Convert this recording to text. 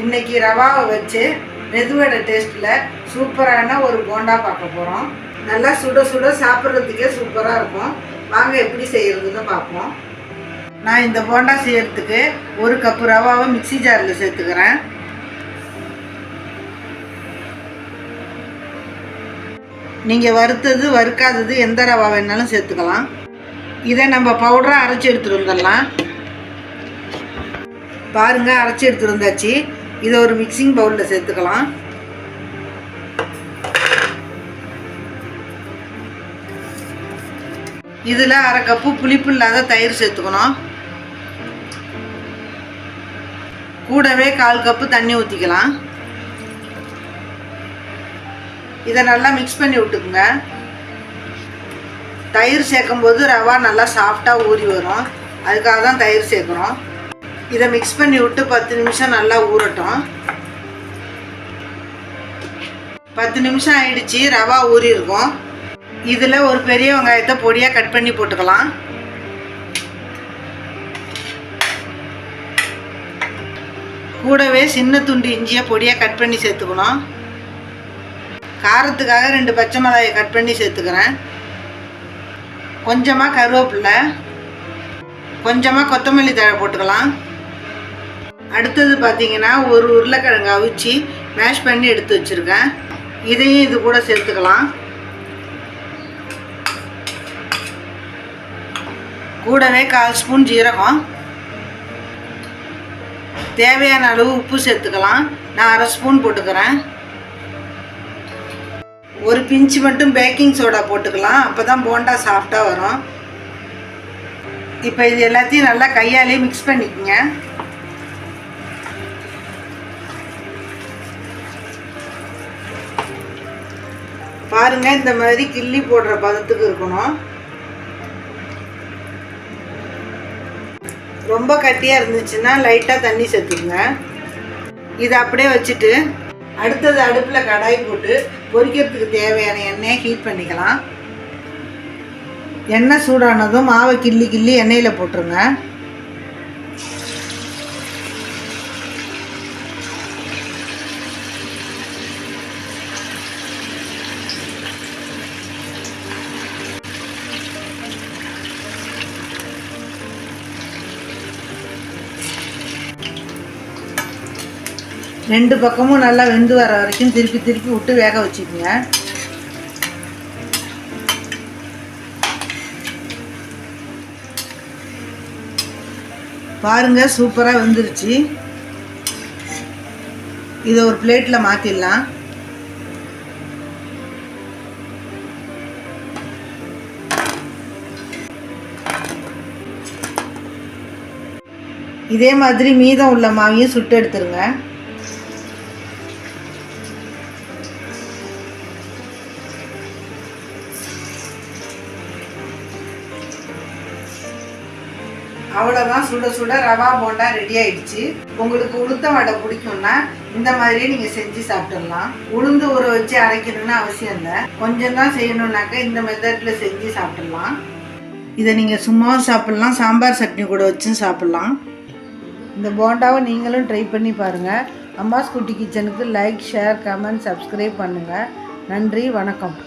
இன்னைக்கு ரவாவை வச்சு மெதுவடை டேஸ்ட்டில் சூப்பரான ஒரு போண்டா பார்க்க போகிறோம் நல்லா சுட சுட சாப்பிட்றதுக்கே சூப்பராக இருக்கும். வாங்க எப்படி செய்கிறதுன்னு பார்ப்போம். நான் இந்த போண்டா செய்யறதுக்கு ஒரு கப்பு ரவாவை மிக்ஸி ஜாரில் சேர்த்துக்கிறேன். நீங்கள் வறுத்தது வறுக்காதது எந்த ரவா வேணாலும் சேர்த்துக்கலாம். இதை நம்ம பவுடராக அரைச்சி எடுத்துகிட்டு வந்துடலாம். பாருங்க அரைச்சி எடுத்துகிட்டு வந்தாச்சு. இதை ஒரு மிக்சிங் பவுலில் சேர்த்துக்கலாம். இதில் அரை கப்பு புளிப்பு இல்லாத தயிர் சேர்த்துக்கணும். கூடவே கால் கப்பு தண்ணி ஊற்றிக்கலாம் இதை நல்லா மிக்ஸ் பண்ணி விட்டுக்குங்க. தயிர் சேர்க்கும்போது ரவா நல்லா சாஃப்டாக ஊறி வரும். அதுக்காக தான் தயிர் சேர்க்குறோம். இதை மிக்ஸ் பண்ணி விட்டு பத்து நிமிஷம் நல்லா ஊறட்டும். பத்து நிமிஷம் ஆயிடுச்சு ரவா ஊறியிருக்கும். இதில் ஒரு பெரிய வெங்காயத்தை பொடியாக கட் பண்ணி போட்டுக்கலாம். கூடவே சின்ன துண்டு இஞ்சியை பொடியாக கட் பண்ணி சேர்த்துக்கணும். காரத்துக்காக ரெண்டு பச்சை மிளகாயை கட் பண்ணி சேர்த்துக்கிறேன். கொஞ்சமாக கருவேப்பில்லை கொஞ்சமாக கொத்தமல்லி தழை போட்டுக்கலாம். அடுத்தது பார்த்தீங்கன்னா ஒரு உருளைக்கிழங்கு அவிச்சு மேஷ் பண்ணி எடுத்து வச்சுருக்கேன். இதையும் இது கூட சேர்த்துக்கலாம். கூடவே கால் ஸ்பூன் ஜீரகம். தேவையான அளவு உப்பு சேர்த்துக்கலாம். நான் அரை ஸ்பூன் போட்டுக்கிறேன். ஒரு பிஞ்சு மட்டும் பேக்கிங் சோடா போட்டுக்கலாம். அப்போ தான் போண்டா சாஃப்டாக வரும். இப்போ இது எல்லாத்தையும் நல்லா கையாலே மிக்ஸ் பண்ணிக்கோங்க. பாருங்க இந்த மாதிரி கிள்ளி போடுற பதத்துக்கு இருக்கணும். ரொம்ப கட்டியாக இருந்துச்சுன்னா லைட்டாக தண்ணி சேர்த்துக்குங்க. இதை அப்படியே வச்சுட்டு அடுத்தது அடுப்பில் கடாய் போட்டு பொரிக்கிறதுக்கு தேவையான எண்ணெயை ஹீட் பண்ணிக்கலாம். எண்ணெய் சூடானதும் மாவை கிள்ளி கிள்ளி எண்ணெயில் போட்டுருங்க. ரெண்டு பக்கமும் நல்லா வெந்து வர வரைக்கும் திருப்பி திருப்பி விட்டு வேக வச்சுக்கோங்க. பாருங்கள் சூப்பராக வெந்துருச்சு. இதை ஒரு பிளேட்டில் மாற்றிடலாம் இதே மாதிரி மீதம் உள்ள மாவையும் சுட்டு எடுத்துருங்க. அவ்வளோதான் சுட சுட ரவா போண்டா ரெடி ஆயிடுச்சு. உங்களுக்கு உளுத்த வடை பிடிக்கும்னா இந்த மாதிரியே நீங்கள் செஞ்சு சாப்பிட்டுடலாம். உளுந்து ஊற வச்சு அரைக்கணும்னு அவசியம் இல்லை. கொஞ்சம் தான் செய்யணுன்னாக்கா இந்த மெத்தடில் செஞ்சு சாப்பிட்டுடலாம். இதை நீங்கள் சும்மாவும் சாப்பிட்லாம். சாம்பார் சட்னி கூட வச்சும் சாப்பிட்லாம். இந்த போண்டாவை நீங்களும் ட்ரை பண்ணி பாருங்கள் அம்மாஸ் குட்டி கிச்சனுக்கு லைக் ஷேர் கமெண்ட் சப்ஸ்கிரைப் பண்ணுங்கள் நன்றி வணக்கம்.